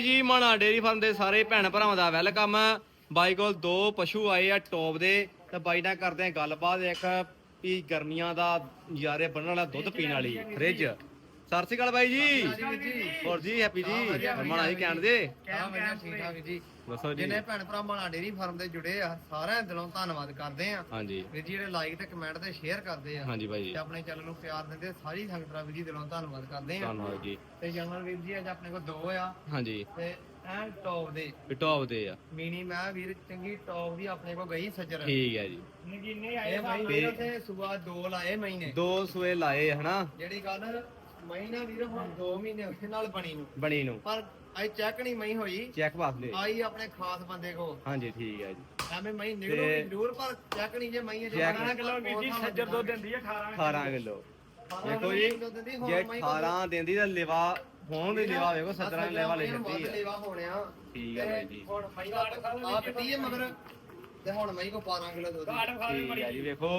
ਜੀ, ਮਾਣਾ dairy farm ਦੇ ਸਾਰੇ ਭੈਣ ਭਰਾਵਾਂ ਦਾ ਵੈਲਕਮ। ਬਾਈ ਕੋਲ ਦੋ ਪਸ਼ੂ ਆਏ ਆ ਟੌਪ ਦੇ, ਤੇ ਬਾਈ ਨਾਲ ਕਰਦੇ ਆ ਗੱਲਬਾਤ, ਇੱਕ ਵੀ ਗਰਮੀਆਂ ਦਾ ਨਜ਼ਾਰੇ ਬਣਨ ਵਾਲਾ ਦੁੱਧ ਪੀਣ ਵਾਲੀ, ਫ੍ਰਿਜ। ਸਤਿ ਸ਼੍ਰੀ ਅਕਾਲ ਬਾਈ ਜੀ। ਹੋਰ ਜੀ ਹੈਪੀ ਜੀ। ਮਾਣਾ ਜੀ ਕਹਿਣ ਦੇ। ਹਾਂ ਵਧੀਆ ਠੀਕ ਠਾਕ ਜੀ। ਦੱਸੋ ਜੀ। ਜਿੰਨੇ ਭੈਣ ਭਰਾ ਮਾਣਾ ਡੇਰੀ ਫਾਰਮ ਦੇ ਜੁੜੇ ਆ ਸਾਰਿਆਂ ਦਾ ਦਿਲੋਂ ਧੰਨਵਾਦ ਕਰਦੇ ਆ। ਹਾਂਜੀ। ਵੀਰ ਜੀ ਜਿਹੜੇ ਲਾਈਕ ਤੇ ਕਮੈਂਟ ਤੇ ਸ਼ੇਅਰ ਕਰਦੇ ਆ ਹਾਂਜੀ ਬਾਈ ਜੀ। ਤੇ ਆਪਣੇ ਚੈਨਲ ਨੂੰ ਪਿਆਰ ਦਿੰਦੇ ਆ, ਸਾਰੀ ਸੰਗਤ ਦਾ ਵੀਰ ਜੀ ਦਿਲੋਂ ਧੰਨਵਾਦ ਕਰਦੇ ਆ। ਧੰਨਵਾਦ ਜੀ। ਤੇ ਜਨਰਲ ਵੀਰ ਜੀ ਅੱਜ ਆਪਣੇ ਕੋਲ ਦੋ ਆ। ਹਾਂਜੀ। ਤੇ ਐਨ ਟੌਪ ਦੇ। ਵੀ ਟੌਪ ਦੇ ਆ। ਮੀਨੀ ਮੈਂ ਵੀਰ ਚੰਗੀ ਟੌਪ ਦੀ ਆਪਣੇ ਕੋਲ ਗਈ ਸੱਜਰ ਠੀਕ ਹੈ ਜੀ। ਨਗੀਨੇ ਆਏ ਭਾਈ ਵੀਰ ਤੇ ਸਵੇਰ ਦੋ ਲਾਏ ਮਹੀਨੇ। ਦੋ ਸੂਏ ਲਾਏ ਹਨਾ? ਜਿਹੜੀ ਗੱਲ ਮਹੀਨਾ ਵੀਰ ਹੁਣ 2 ਮਹੀਨੇ ਉਹਦੇ ਨਾਲ ਬਣੀ ਨੂੰ। ਬਣੀ ਨੂੰ। ਪਰ ਅੱਜ ਚੈੱਕ ਨਹੀਂ ਮਈ ਹੋਈ। ਚੈੱਕ ਵਾਸਤੇ ਆਈ ਆਪਣੇ ਖਾਸ ਬੰਦੇ ਕੋ ਹਾਂਜੀ ਠੀਕ ਹੈ ਜੀ। ਐਵੇਂ ਮਈ ਨਿਕਲੂਗੀ ਜ਼ਰੂਰ ਪਰ ਚੈੱਕ ਨਹੀਂ ਜੇ ਮਈ ਜੇ ਚੈੱਕ 12 ਕਿਲੋ ਵੀਰ ਜੀ ਸੱਜਰ ਦੁੱਧ ਦਿੰਦੀ ਹੈ 18 ਕਿਲੋ। ਦੇਖੋ ਜੀ ਜੇ 18 ਦਿੰਦੀ ਤਾਂ ਲਿਵਾ ਹੋਣ ਦੀ ਲਿਵਾ ਵੇਖੋ 17 ਲਿਵਾ ਲੈ ਜਾਂਦੀ ਆ। ਲੇਵਾ ਹੋਣਿਆ। ਠੀਕ ਹੈ ਜੀ। ਹੁਣ ਮਈ ਆ ਪਿੱਟੀ ਹੈ ਮਗਰ ਤੇ ਹੁਣ ਮਈ ਕੋ 12 ਕਿਲੋ ਦੁੱਧ। ਠੀਕ ਹੈ ਜੀ ਵੇਖੋ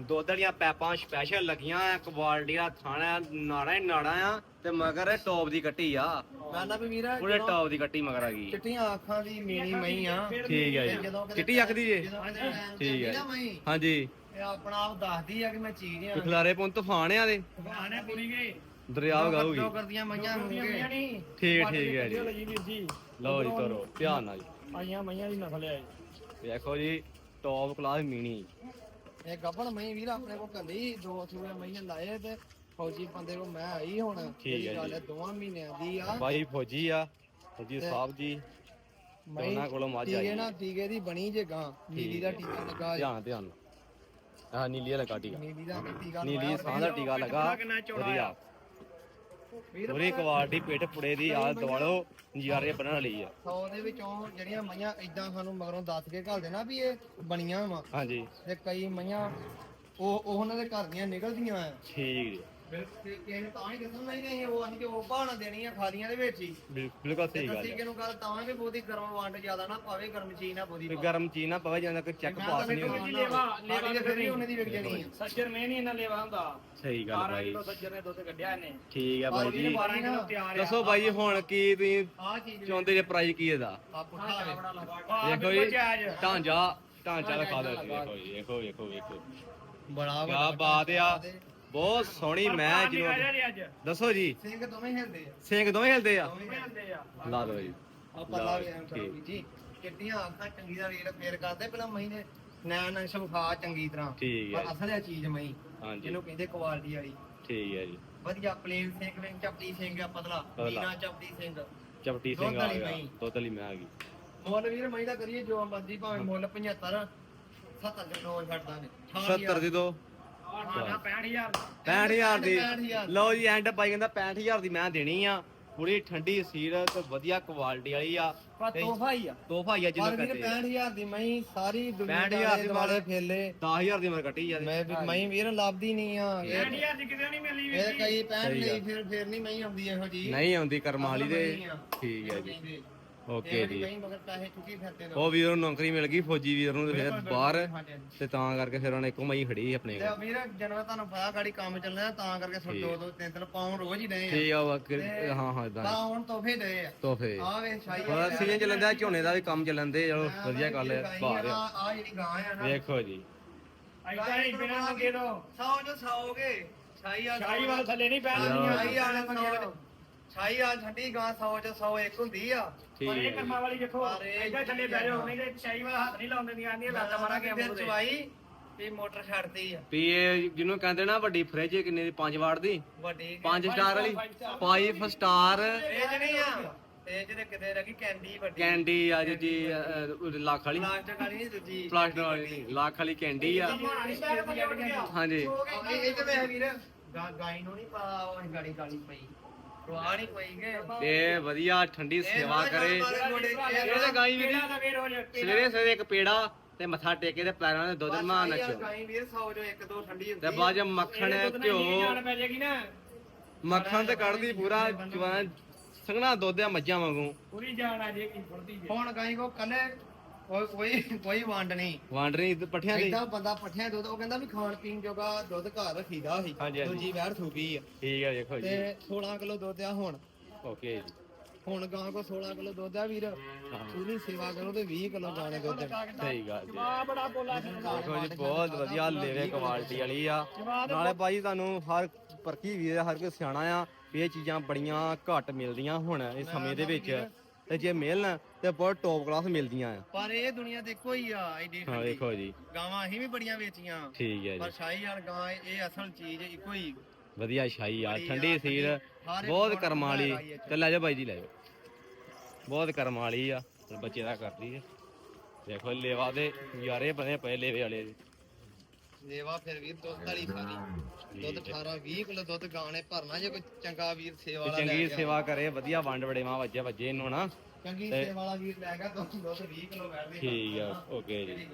ਦੁੱਧ ਵਾਲੀਆਂ ਪੈਪਾਂ ਸਪੈਸ਼ਲ ਲੱਗੀਆਂ ਆ ਕੁਆਲਿਟੀ ਦਾ ਥਾਣਾ ਨਾੜਾ ਹੀ ਨਾੜਾ ਆ ਤੇ ਮਗਰ ਟੌਪ ਦੀ ਕੱਟੀ ਆ। ਮੈਂ ਨਾ ਵੀ ਵੀਰ ਪੂਰੇ ਟੌਪ ਦੀ ਕੱਟੀ ਮਗਰ ਆ ਗਈ। ਚਿੱਟੀਆਂ ਅੱਖਾਂ ਦੀ ਮੀਣੀ ਮਈ ਆ। ਠੀਕ ਹੈ ਜੀ। ਚਿੱਟੀ ਅੱਖ ਦੀ ਜੇ। ਠੀਕ ਹੈ ਮਈ ਹਾਂਜੀ। ਇਹ ਆਪਣਾ ਆਪ ਦੱਸਦੀ ਆ ਕਿ ਮੈਂ ਚੀਜ਼ ਆ ਖਿਲਾਰੇ ਪੁੰਨ ਤੂਫਾਨ ਆ ਦੇ। ਆਣੇ ਪੂਰੀ ਗਈ ਦਰਿਆ ਵਗਾਊਗੀ। ਦੋ ਕਰਦੀਆਂ ਮਈਆਂ ਹੋਣਗੇ ਠੀਕ ਠੀਕ ਹੈ ਜੀ। ਲਓ ਜੀ ਤੋਰੋ ਧਿਆਨ ਨਾਲ ਜੀ। ਆਈਆਂ ਮਈਆਂ ਦੀ ਨਸਲ ਆ ਵੇਖੋ ਜੀ ਟੌਪ ਕਲਾਸ ਮੀਣੀ। ਇਹ ਗੱਬਣ ਮਈ ਵੀਰ ਆਪਣੇ ਕੋ ਕੱਲੀ ਦੋ ਸੂਏ ਮਈਆਂ ਲਾਏ ਤੇ ਫੌਜੀ ਬੰਦੇ ਕੋ ਮੈਂ ਆਈ ਹੁਣ। ਠੀਕ ਹੈ ਜੀ। ਦੋਵਾਂ ਮਹੀਨਿਆਂ ਦੀ ਆ। ਬਾਈ ਫੌਜੀ ਆ ਫੌਜੀ ਸਾਹਿਬ ਜੀ ਮਈ ਉਹਨਾਂ ਕੋਲੋਂ ਮੱਝ ਟੀਕੇ ਆਈ। ਨਾ ਟੀਕੇ ਦੀ ਬਣੀ ਜੇ ਗਾਂ ਨੀਲੀ ਦਾ ਟੀਕਾ ਲੱਗਾ ਜੀ। ਧਿਆਨ ਧਿਆਨ। ਆ ਨੀਲੀ ਵਾਲਾ ਟੀਕਾ। ਨੀਲੀ ਦਾ ਟੀਕਾ ਨੀਲੀ ਸਾਹ ਦਾ ਟੀਕਾ ਲਗਾ ਵਧੀਆ। ਪੂਰੀ ਕੁਆਲਿਟੀ ਪਿੱਠ ਪੁੜੇ ਦੀ ਆ ਦਵਾਲੋ ਨਜ਼ਾਰੇ ਬਣਨ ਵਾਲੀ ਆ। 100 ਦੇ ਵਿੱਚੋਂ ਜਿਹੜੀਆਂ ਮਈਆਂ ਇਦਾਂ ਸਾਨੂੰ ਮਗਰੋਂ ਦੱਸ ਕੇ ਘੱਲ ਦੇਣਾ ਵੀ ਇਹ ਬਣੀਆਂ ਵਾ। ਹਾਂਜੀ। ਤੇ ਕਈ ਮਈਆਂ ਉਹ ਉਹਨਾਂ ਦੇ ਘਰ ਦੀਆਂ ਨਿਕਲਦੀਆਂ ਆ। ਠੀਕ ਜੀ। ਬਿਲਕੁਲ ਕਿਸੇ ਨੂੰ ਤਾਂ ਹੀ ਦੱਸਣ ਨਹੀਂ ਨਹੀਂ ਉਹ ਅਸੀਂ ਕਿ ਉਹ ਬਹਾਨਾ ਦੇਣੀਆਂ ਖਾਲੀਆਂ ਦੇ ਵਿੱਚ ਹੀ। ਬਿਲ- ਬਿਲਕੁਲ ਸਹੀ ਗੱਲ ਅਸੀਂ ਹੈ ਕਿਹਨੂੰ ਗੱਲ ਤਾਂ ਕਿ ਬਹੁਤੀ ਗਰਮ ਵੰਡ ਜ਼ਿਆਦਾ ਨਾ ਪਾਵੇ ਗਰਮ ਚੀਜ਼ ਨਾ ਬਹੁਤੀ ਵੀ ਗਰਮ ਚੀਜ਼ ਨਾ ਪਵੇ ਜਾਂਦਾ ਕੋਈ ਚੈੱਕ ਪਾਸ ਨਹੀਂ ਹੋਣਾ। ਲੇਵਾ ਲੇਵਾ ਤੇ ਫਿਰ ਵੀ ਉਹਨੇ ਦੀ ਵਿਕ ਜਾਣੀ ਆ। ਸੱਜਰ ਨੇ ਨਹੀਂ ਇਹਨਾਂ ਲੈਵਾ ਹੁੰਦਾ। ਸਹੀ ਗੱਲ 12 ਬਾਈ। ਕਿਲੋ ਸੱਜਰ ਨੇ ਦੁੱਧ ਕੱਢਿਆ ਇਹਨੇ। ਠੀਕ ਹੈ ਬਾਈ ਜੀ 12 ਕਿਲੋ ਤਿਆਰ ਦੱਸੋ ਬਾਈ ਜੀ ਹੁਣ ਕੀ ਤੁਸੀਂ ਆਹ ਚੀਜ਼ ਚਾਹੁੰਦੇ ਜੇ ਪ੍ਰਾਈਸ ਕੀ ਇਹਦਾ? ਆ ਪੁੱਠਾ ਆ ਦੇਖੋ ਬਿਲਕੁਲ ਜੀ ਜਾਇਜ਼ ਢਾਂਚਾ ਢਾਂਚਾ ਦਿਖਾ ਦਿਓ ਜੀ, ਦੇਖੋ ਜੀ ਵੇਖੋ ਵੇਖੋ ਵੇਖੋ ਬੜਾ ਕਿਆ ਬਾਤ ਆ। ਬਹੁਤ ਸੋਹਣੀ ਮੈਂ ਜਿਹਨੂੰ ਦੱਸੋ ਜੀ। ਸਿੰਘ ਦੋਵੇਂ ਹਿਲਦੇ ਆ। ਸਿੰਘ ਦੋਵੇਂ ਹਿਲਦੇ ਆ? ਦੋਵੇਂ ਹਿਲਦੇ ਹੁੰਦੇ ਆ। ਲਾ ਦਿਓ ਜੀ। ਆ ਪਤਾ ਵੀ ਜੀ। ਕਿੱਡੀਆਂ ਅੱਖਾਂ ਚੰਗੀ ਦਾ ਰੇਟ ਫੇਰ ਕਰਦੇ। ਪਹਿਲਾਂ ਮਹੀਨੇ ਨੈਣ ਅੰਸ਼ ਵਿਖਾ ਚੰਗੀ ਤਰ੍ਹਾਂ। ਠੀਕ ਹੈ ਪਰ ਅਸਲ ਇਹ ਚੀਜ਼ ਮਈ ਹਾਂਜੀ। ਜਿਹਨੂੰ ਕਹਿੰਦੇ ਕੁਆਲਿਟੀ ਵਾਲੀ। ਠੀਕ ਹੈ ਜੀ। ਵਧੀਆ ਪਲੇਨ ਸਿੰਘ ਵਿੱਚ ਚਪਟੀ ਸਿੰਘ ਆ ਪਤਲਾ। ਪਤਲਾ। ਚਪਟੀ ਸਿੰਘ। ਚਪਟੀ ਦੁੱਧ ਸਿੰਘ ਆ ਵਾਲੀ ਗਿਆ। ਮਹੀਂ। ਦੁੱਧ ਵਾਲੀ ਮੈਂ ਆ ਗਈ। ਮੁੱਲ ਵੀਰ ਮਈ ਦਾ ਕਰੀਏ ਜੋ ਮਰਜ਼ੀ ਭਾਵੇਂ ਮੁੱਲ 75 70 ਦੇ ਨੋ ਛੱਡਦਾ ਨੇ। 70 ਦੀ ਦੋ। ਆ 65000 65000 ਦੀ। 65,000 ਲਓ ਜੀ ਐਂਡ ਪਾਈ ਕਹਿੰਦਾ 65000 ਦੀ ਮੈਂ ਦੇਣੀ ਆ। ਪੂਰੀ ਠੰਡੀ ਸੀਰ ਤੇ ਵਧੀਆ ਕੁਆਲਿਟੀ ਵਾਲੀ ਆ। ਤੋਹਫਾ ਹੀ ਆ। ਤੋਹਫਾ ਹੀ ਆ ਜਿਹਨੂੰ ਕਹਿੰਦੇ 65000 ਦੀ ਮਈ ਸਾਰੀ ਦੁਨੀਆ 65,000 ਦੇ ਮਗਰ- ਫੇਲੇ। 10000 ਦੀ ਮਰ ਕੱਟੀ ਜਾਂਦੀ ਮੈਂ ਵੀ ਮਈ ਵੀਰ ਲੱਭਦੀ ਨਹੀਂ ਆ। ਇਹ 65000 ਦੀ ਕਿਤੇ ਨਹੀਂ ਮਿਲੀ ਇਹ ਵੀਰ ਕਈ ਪੈਣ ਸਹੀ ਨਹੀਂ ਫਿਰ ਫਿਰ ਨਹੀਂ ਮਈ ਆਉਂਦੀ ਇਹੋ ਜੀ ਨਹੀਂ ਆਉਂਦੀ ਕਰਮ ਵਾਲੀ ਦੇ। ਠੀਕ ਹੈ ਜੀ। ਓਕੇ ਜੀ। ਕਈ ਮਗਰ ਪੈਸੇ ਚੁੱਕੀ ਫਿਰਦੇ ਨੇ ਉਹ ਵੀਰ ਨੂੰ ਨੌਕਰੀ ਮਿਲ ਗਈ ਫੌਜੀ ਵੀਰ ਨੂੰ ਤੇ ਫਿਰ ਬਾਹਰ। ਤੇ ਤਾਂ ਕਰਕੇ ਫਿਰ ਉਹਨੇ ਇੱਕੋ ਮਈ ਖੜੀ ਆਪਣੇ ਤੇ ਕੋਲ। ਵੀਰ ਜਨਮ ਤੁਹਾਨੂੰ ਪਤਾ ਗਾੜੀ ਕੰਮ ਚੱਲਣਾ ਤਾਂ ਕਰਕੇ ਸੋ ਦੋ ਦੋ ਤਿੰਨ ਤਿੰਨ ਪਾਉਂ ਰੋਜ਼ ਹੀ ਰਹੇ ਠੀਕ ਆ ਬਾਕੀ ਹਾਂ ਹਾਂ ਤਾਂ ਇਦਾਂ ਹੁਣ ਤੋਹਫੇ ਦੇ ਆ। ਤੋਹਫੇ। ਆ ਵੇ ਸ਼ਾਈ ਉਹਦਾ ਸੀਜ਼ਨ ਚੱਲਣ ਦਾ ਝੋਨੇ ਦਾ ਵੀ ਕੰਮ ਚੱਲਣ ਦੇ ਚਲੋ ਵਧੀਆ ਗੱਲ ਹੈ ਬਾਹਰ ਆ। ਆ ਜਿਹੜੀ ਗਾਂ ਆ ਨਾ। ਵੇਖੋ ਜੀ। ਐਦਾਂ ਹੀ ਬਿਨਾਂ ਮੰਗੇ ਤੋਂ। ਸੌ ਜੋ ਸੌਗੇ ਸ਼ਾਈ ਆ ਸ਼ਾਹੀ ਵਾਲ ਥੱਲੇ ਨਹੀਂ ਪੈਣਾ। ਸ਼ਾਈ ਆ ਸੌ ਸ਼ਾਈ ਆ ਠੰਡੀ ਗਾਂ ਸੌ ਜੋ ਸੌ ਇੱਕ ਹੁੰਦੀ ਆ। ਪਰ ਇਹ ਕਰਮਾਂ ਵਾਲੀ ਦੇਖੋ ਪਰ ਇਹ ਐਦਾਂ ਥੱਲੇ ਬਹਿ ਜਾਓ ਨਹੀਂ ਤੇ ਸ਼ਾਹੀ ਵਾਲਾ ਹੱਥ ਨਹੀਂ ਲਾਉਂਦੇ ਦੀਆਂ ਆਂਦੀਆਂ ਲੱਤ ਮਾਰਾਂਗੇ ਫਿਰ ਅਮਰੂ ਦੇ ਚਵਾਈ ਵੀ ਮੋਟਰ ਛੱਡਦੀ ਆ। ਵੀ ਇਹ ਜਿਹਨੂੰ ਕਹਿੰਦੇ ਨਾ ਵੱਡੀ ਫ੍ਰਿਜ ਕਿੰਨੇ ਦੀ? 5 ਵਾਟ ਦੀ? ਵੱਡੀ। 5 ਸਟਾਰ ਵਾਲੀ? 5 ਸਟਾਰ ਇਹ ਜਿਹੜੀ ਆ। ਇਹ ਜਿਹੜੇ ਕਿਤੇ ਰਹੀ ਕੈਂਡੀ ਵੱਡੀ। ਕੈਂਡੀ ਆ ਜੀ ਅਹ, ਲੱਖ ਵਾਲੀ। ਪਲਾਸਟਿਕ ਵਾਲੀ ਨਹੀਂ ਦੂਜੀ। ਪਲਾਸਟਿਕ ਵਾਲੀ ਨਹੀਂ ਲੱਖ ਵਾਲੀ ਕੈਂਡੀ ਆ। ਹਾਂਜੀ। ਇਹ ਤੇ ਮੈਂ ਵੀਰ ਗਾ- ਗਾਈ ਨੂੰ ਨਹੀਂ ਪਾ ਉਹ ਗਾੜੀ ਗਾਲੀ ਪਈ। ਰਵਾ ਨਹੀਂ ਪਈ ਕੇ ਤੇ ਵਧੀਆ ਠੰਡੀ ਸੇਵਾ ਕਰੇ। ਇਹ ਤਾਂ ਗਾਈ ਵੀਰ। ਸਵੇਰੇ ਸਵੇਰੇ ਇੱਕ ਪੇੜਾ ਤੇ ਮੱਥਾ ਟੇਕੇ ਤੇ ਪੈਰਾਂ ਦੇ ਦੁੱਧ ਮਾਂ ਨੱਚੋ ਗਾਈ ਵੀਰ 100 ਜੋ ਇੱਕ ਦੋ ਠੰਡੀ ਹੁੰਦੀ ਤੇ ਬਾਅਦ ਚ ਮੱਖਣ ਘਿਓ। ਮੱਖਣ ਤੇ ਕੱਢਦੀ ਪੂਰਾ ਜਵਾਨ। ਸੰਘਣਾ ਦੁੱਧ ਆ ਮੱਝਾਂ ਵਾਂਗੂ। ਪੂਰੀ ਜਾਨ ਆ ਜੇ ਕੀ ਫੁਰਦੀ ਜੇ। ਹੁਣ ਗਾਈ ਕੋ ਕੱਲੇ ਕੋਈ ਕੋਈ ਕੋਈ ਵੰਡ ਨਹੀਂ। ਵਾਂਡਰੀ ਪੱਠਿਆਂ ਦੀ। ਏਦਾਂ ਬੰਦਾ ਪੱਠਿਆਂ ਦੁੱਧ ਉਹ ਕਹਿੰਦਾ ਵੀ ਖਾਣ ਪੀਣ ਜੋਗਾ ਦੁੱਧ ਘਰ ਰੱਖੀਦਾ ਸੀ। ਹਾਂਜੀ, ਹਾਂਜੀ। ਦੂਜੀ ਵੈਰ ਥੂਕੀ ਆ। ਠੀਕ ਆ ਦੇਖੋ ਜੀ। ਤੇ 16 ਕਿਲੋ ਦੁੱਧ ਆ ਹੁਣ। ਓਕੇ ਜੀ। ਹੁਣ ਗਾਂ ਕੋ 16 ਕਿਲੋ ਦੁੱਧ ਆ ਵੀਰ। ਪੂਰੀ ਸੇਵਾ ਕਰੋ ਤੇ 20 ਕਿਲੋ ਗਾਣੇ ਦੁੱਧ ਸਹੀ ਗੱਲ ਜੀ। ਬੜਾ ਬੋਲਾ ਦੇਖੋ ਜੀ ਬਹੁਤ ਵਧੀਆ ਲੇਵੇ ਕੁਆਲਿਟੀ ਵਾਲੀ ਆ। ਨਾਲੇ ਬਾਈ ਤੁਹਾਨੂੰ ਹਰ ਪਰਖੀ ਵੀ ਹਰ ਕੋਈ ਸਿਆਣਾ ਆ ਵੀ ਇਹ ਚੀਜ਼ਾਂ ਬੜੀਆਂ ਘੱਟ ਮਿਲਦੀਆਂ ਹੁਣ ਇਸ ਸਮੇਂ ਦੇ ਵਿੱਚ। ਤੇ ਜੇ ਮਿਲਣ ਤੇ ਬਹੁਤ ਟੌਪ ਕਲਾਸ ਮਿਲਦੀਆਂ ਆ। ਪਰ ਇਹ ਦੁਨੀਆ ਇੱਕੋ ਹੀ ਆ ਐਡੀ ਹਾਂ ਠੰਡੀ ਦੇਖੋ ਜੀ। ਗਾਵਾਂ ਅਸੀਂ ਵੀ ਬੜੀਆਂ ਵੇਚੀਆਂ। ਠੀਕ ਹੈ ਪਰ ਜੀ ਸ਼ਾਹੀ ਵਾਲ ਗਾਂ ਇਹ ਅਸਲ ਚੀਜ਼ ਇੱਕੋ ਹੀ। ਵਧੀਆ ਛਾਈ ਆ ਬੜੀ ਠੰਡੀ ਆ, ਸੀਰ ਹਰ ਇੱਕ ਬਹੁਤ ਕਰਮਾਂ ਵਾਲੀ। ਹੈਗਾ ਜੀ ਇਹ 'ਚ। ਤੇ ਲੈ ਜਾ ਬਾਈ ਜੀ ਲੈ ਜਾਓ। ਬਹੁਤ ਕਰਮਾਂ ਵਾਲੀ ਆ ਤੇ ਬੱਚੇ ਦਾ ਕਰਦੀ ਹੈ ਦੇਖੋ ਲੇਵਾ ਦੇ ਯਾਰੇ ਬਣੇ ਪਏ ਲੇਵੇ ਵਾਲੇ ਦੇ ਲੇਵਾ ਫਿਰ ਵੀਰ ਦੁੱਧ ਵਾਲੀ ਸਾਰੀ ਦੁੱਧ 18 20 ਕਿਲੋ ਦੁੱਧ ਗਾਣੇ ਭਰਨਾ ਜੇ ਕੋਈ ਚੰਗਾ ਵੀਰ ਸੇਵਾ ਤੇ ਵਾਲਾ ਲੈ ਚੰਗੀ ਗਿਆ। ਸੇਵਾ ਕਰੇ ਵਧੀਆ ਵੰਡ ਵੜੇਵਾ ਵੱਜੇ ਵੱਜੇ ਇਹਨੂੰ ਨਾ ਚੰਗੀ ਤੇ- ਸੇਵਾ ਵਾਲਾ ਵੀਰ ਲੈ ਗਿਆ ਦੁੱਧ ਦੁੱਧ 20 ਕਿਲੋ ਬੈਠਦੇ ਠੀਕ ਆ ਓਕੇ ਜੀ।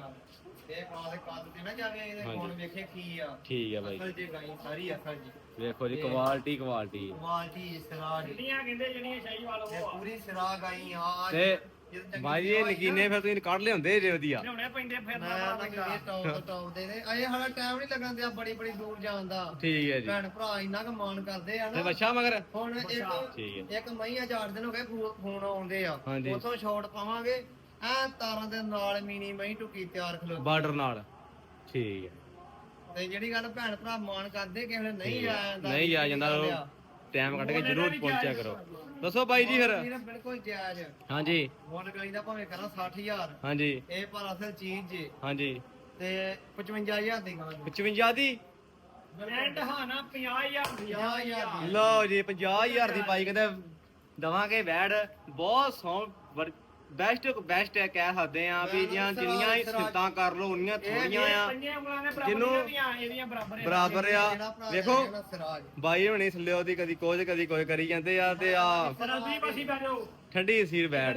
ਇਹ ਕਾਂ ਦੇ ਕੱਦ ਤੇ ਨਾ ਜਾਵੇ ਇਹਦੇ ਹਾਂਜੀ। ਕੋਣ ਵੇਖੇ ਕੀ ਆ। ਠੀਕ ਆ ਬਾਈ। ਅਸਲ ਜੀ ਗਾਈ ਸਾਰੀ ਅਸਲ ਜੀ। ਦੇਖੋ ਜੀ ਕੁਆਲਿਟੀ ਕੁਆਲਿਟੀ ਕੁਆਲਟੀ ਸਰਾ ਜੀ ਜਿਹੜੀਆਂ ਕਹਿੰਦੇ ਜਿਹੜੀਆਂ ਸ਼ਾਹੀ ਵਾਲ ਇਹ ਉਹ ਆ। ਪੂਰੀ ਸਰਾ ਗਾਈ ਆ। ਤੇ ਬਾਈ ਜੀ ਇਹ ਨਕੀਨੇ ਫਿਰ ਤੁਸੀਂ ਕੱਢ ਲਿਆਉਂਦੇ ਜੇ ਵਧੀਆ। ਲਿਆਉਣੇ ਪੈਂਦੇ ਫਿਰ ਨਾ ਤਾਂ ਪੈਂਦਾ ਕਹਿੰਦੀ ਟੌਪ ਤੋਂ ਟੌਪ ਦੇ ਨੇ ਅਜੇ ਹਾਲਾ ਟਾਈਮ ਨਹੀਂ ਲੱਗਣ ਦਿਆ ਬੜੀ ਬੜੀ ਦੂਰ ਜਾਣ ਦਾ। ਠੀਕ ਹੈ ਜੀ। ਭੈਣ ਭਰਾ ਇੰਨਾ ਕੁ ਮਾਣ ਕਰਦੇ ਆ ਤੇ ਨਾ ਬੱਚਾ ਮਗਰ? ਹੁਣ ਇੱਕ ਇੱਕ ਮਈਆ ਚਾਰ ਦਿਨ ਹੋ ਗਏ ਫੋ- ਫੋਨ ਆਉਂਦੇ ਆ। ਹਾਂਜੀ। ਉਥੋਂ ਸ਼ਾਟ ਪਾਵਾਂਗੇ। ਐ ਤਾਰਾਂ ਦੇ ਨਾਲ ਮੀਨੀ ਮਈ ਟੁਕੀ ਤਿਆਰ ਖਲੋ ਬਾਰਡਰ ਨਾਲ। ਠੀਕ ਹੈ। ਤੇ ਜਿਹੜੀ ਗੱਲ ਭੈਣ ਭਰਾ ਮਾਣ ਕਰਦੇ ਕਿਸੇ ਨਹੀਂ ਜਾਂਦਾ ਨਹੀਂ ਆ ਜਾਂਦਾ ਟਾਈਮ ਕੱਢ ਕੇ ਜ਼ਰੂਰ ਪਹੁੰਚਿਆ ਕਰੋ। ਦੱਸੋ ਬਾਈ ਜੀ ਫਿਰ। ਵੀਰ ਬਿਲਕੁਲ ਜਾਇਜ਼। ਹਾਂਜੀ। ਮੁੱਲ ਗਲੀ ਦਾ ਭਾਵੇਂ ਕਰਾਂ 60000 ਹਾਂਜੀ। ਇਹ ਪਰ ਅਸਲ ਚੀਜ਼ ਜੇ। ਹਾਂਜੀ। ਤੇ 55000 ਦੀ ਗਾਂ 55 ਦੀ? ਐਂਡ ਹਾਂ ਨਾ 50000 50000 ਦੀ। ਲਓ ਜੀ 50000 ਦੀ ਬਾਈ ਕਹਿੰਦੇ ਦਵਾਂਗੇ ਵੈੜ ਬਹੁਤ ਸੌ ਬੈਸਟ ਬੈਸਟ ਹੈ ਕਹਿ ਸਕਦੇ ਆ ਵੀ ਜਾਂ ਜਿੰਨੀਆਂ ਹੀ ਸਿਫਤਾਂ ਕਰ ਲਓ ਉਨੀਆਂ ਥੋੜੀਆਂ ਆ। ਪੰਜੇ ਉਂਗਲਾਂ ਦੇ ਬਰਾਬਰ ਜਿਹਨੂੰ- ਇਹਦੀਆਂ ਇਹਦੀਆਂ ਬਰਾਬਰ ਆ ਬਰਾਬਰ ਆ। ਵੇਖੋ ਲੈ ਸਿਰਾਜ। ਬਾਈ ਹੁਣੀ ਥੱਲੇ ਉਹਦੀ ਕਦੀ ਕੁਝ ਕਦੀ ਕੋਈ ਕਰੀ ਜਾਂਦੇ ਆ ਤੇ ਆ ਸਰਦੀ ਪਾਸੀ ਬੈਠੋ। ਠੰਡੀ ਸੀਰ ਬਰਫ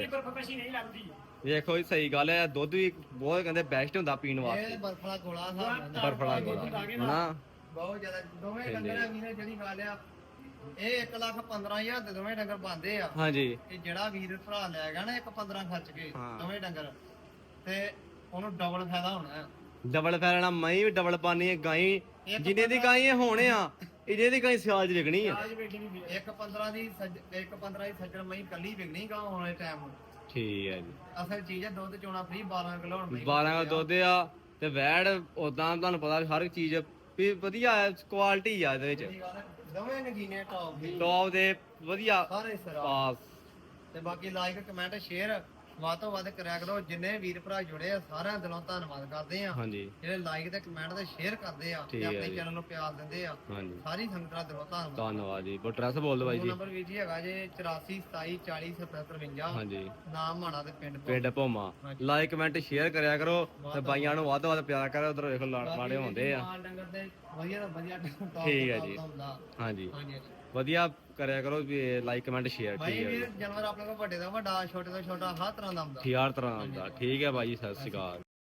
ਨਹੀਂ ਲੱਗਦੀ। ਵੇਖੋ ਜੀ ਸਹੀ ਗੱਲ ਹੈ ਦੁੱਧ ਵੀ ਬਹੁਤ ਕਹਿੰਦੇ ਬੈਸਟ ਹੁੰਦਾ ਪੀਣ ਇਹ ਵਾਸਤੇ। ਬਰਫਲਾ ਗੋਲਾ ਸਾਹਿਬ ਬਰਫੜਾ ਗੋਲਾ ਹਨਾ? ਬਹੁਤ ਜ਼ਿਆਦਾ ਦੋਵੇਂ ਡੰਗਰ ਵੀਰੇ ਜਿਹੜੀ ਗੱਲ ਆ ਇਹ 1 ਲੱਖ 15000 ਦੇ ਦੋਵੇਂ ਡੰਗਰ ਬੰਦੇ ਆ। ਹਾਂਜੀ। ਇਹ ਜਿਹੜਾ ਵੀਰ ਭਰਾ ਲੈ ਗਿਆ ਨਾ ਇੱਕ 15 ਖਰਚ ਕੇ ਹਾਂ। ਦੋਵੇਂ ਡੰਗਰ। ਤੇ ਉਹਨੂੰ ਡਬਲ ਫਾਇਦਾ ਹੋਣਾ ਹੈ ਡਬਲ ਫੈਲਣਾ ਮਈ ਵੀ ਡਬਲ ਪਾਣੀ ਹੈ ਗਾਈ। ਜਿੰਨੇ ਦੀ ਗਾਈ ਇਹ ਹੋਣੇ ਆ ਇਹਦੇ ਦੀ ਗਾਈ ਸਿਆਲ ਚ ਵਿਕਣੀ ਆ। ਅੱਜ ਵੇਖੀ ਨਹੀਂ ਇੱਕ 15 ਦੀ ਸੱਜ- ਇੱਕ 15 ਦੀ ਸੱਜਣ ਮਈ ਕੱਲੀ ਵਿਕਣੀ ਗਾ ਆਉਣ ਵਾਲੇ ਟਾਈਮ ਠੀਕ ਹੈ ਜੀ। ਅਸਲ ਚੀਜ਼ ਹੈ ਦੁੱਧ ਚੋਣਾ ਫ੍ਰੀ 12 ਕਿਲੋ ਹੁਣ ਮਹੀਂ 12 ਦਾ ਦੁੱਧ ਆ ਤੇ ਵੈੜ ਉਦਾਂ ਤੁਹਾਨੂੰ ਪਤਾ ਵੀ ਹਰ ਇੱਕ ਚੀਜ਼ ਵੀ ਵਧੀਆ ਕੁਆਲਿਟੀ ਆ ਇਹਦੇ ਵਿੱਚ। ਦੀ ਗੱਲ ਹੈ, ਦੋਵੇਂ ਨਗੀਨੇ ਟੌਪ ਦੀ। ਟੌਪ ਦੇ ਵਧੀਆ। ਸਾਰੇ ਸਰਾ ਪਾਸ ਤੇ ਬਾਕੀ ਲਾਈਕ ਕਮੈਂਟ ਸ਼ੇਅਰ ਵੱਧ ਤੋਂ ਵੱਧ ਕਰਿਆ ਕਰੋ। ਜਿੰਨੇ ਵੀਰ ਭਰਾ ਜੁੜੇ ਆ ਸਾਰਿਆਂ ਦਿਲੋਂ ਧੰਨਵਾਦ ਕਰਦੇ ਆ। ਹਾਂਜੀ। ਜਿਹੜੇ ਲਾਈਕ ਤੇ ਕਮੈਂਟ ਤੇ ਸ਼ੇਅਰ ਕਰਦੇ ਆ ਤੇ ਠੀਕ ਹੈ ਆਪਣੇ ਜੀ। ਚੈਨਲ ਨੂੰ ਪਿਆਰ ਦਿੰਦੇ ਆ ਹਾਂਜੀ। ਸਾਰੀ ਸੰਗਤਾਂ ਦਿਲੋਂ ਧੰਨਵਾਦ। ਧੰਨਵਾਦ ਜੀ। ਬੋ ਐਡਰੈਸ ਬੋਲ ਦਿਓ ਬਾਈ ਫੋਨ ਜੀ ਨੰਬਰ ਵੀਰ ਜੀ ਹੈਗਾ ਜੇ 84 27 40 57 ਹਾਂਜੀ। ਨਾਮ ਮਾਣਾ ਤੇ ਪਿੰਡ ਪਿੰਡ ਭੋਮਾ। ਲਾਈਕ ਕਮੈਂਟ ਸ਼ੇਅਰ ਕਰਿਆ ਕਰੋ। ਤੇ ਬਾਈਆਂ ਨੂੰ ਵੱਧ ਤੋਂ ਵੱਧ ਪਿਆਰ ਕਰੋ ਉਧਰ ਵੇਖੋ ਲਾੜ ਮਾੜੇ ਹੁੰਦੇ ਆ। ਮਾਲ ਡੰਗਰ ਵਧੀਆ ਠੀਕ ਹੈ ਜੀ। ਦਾ। ਹਾਂਜੀ। ਹਾਂਜੀ ਹਾਂਜੀ। ਵਧੀਆ ਕਰਿਆ ਕਰੋ ਵੀ ਲਾਈਕ ਕਮੈਂਟ ਸ਼ੇਅਰ ਠੀਕ ਹੈ ਵੀਰ ਜਾਨਵਰ ਆਪਣੇ ਕੋਲ ਵੱਡੇ ਦਾ ਵੱਡਾ ਛੋਟੇ ਤੋਂ ਛੋਟਾ ਹਰ ਤਰ੍ਹਾਂ ਦਾ ਹੁੰਦਾ। ਹਜ਼ਾਰ ਤਰ੍ਹਾਂ ਦਾ ਠੀਕ ਹੈ ਜੀ, ਸਤਿ ਸ਼੍ਰੀ ਅਕਾਲ।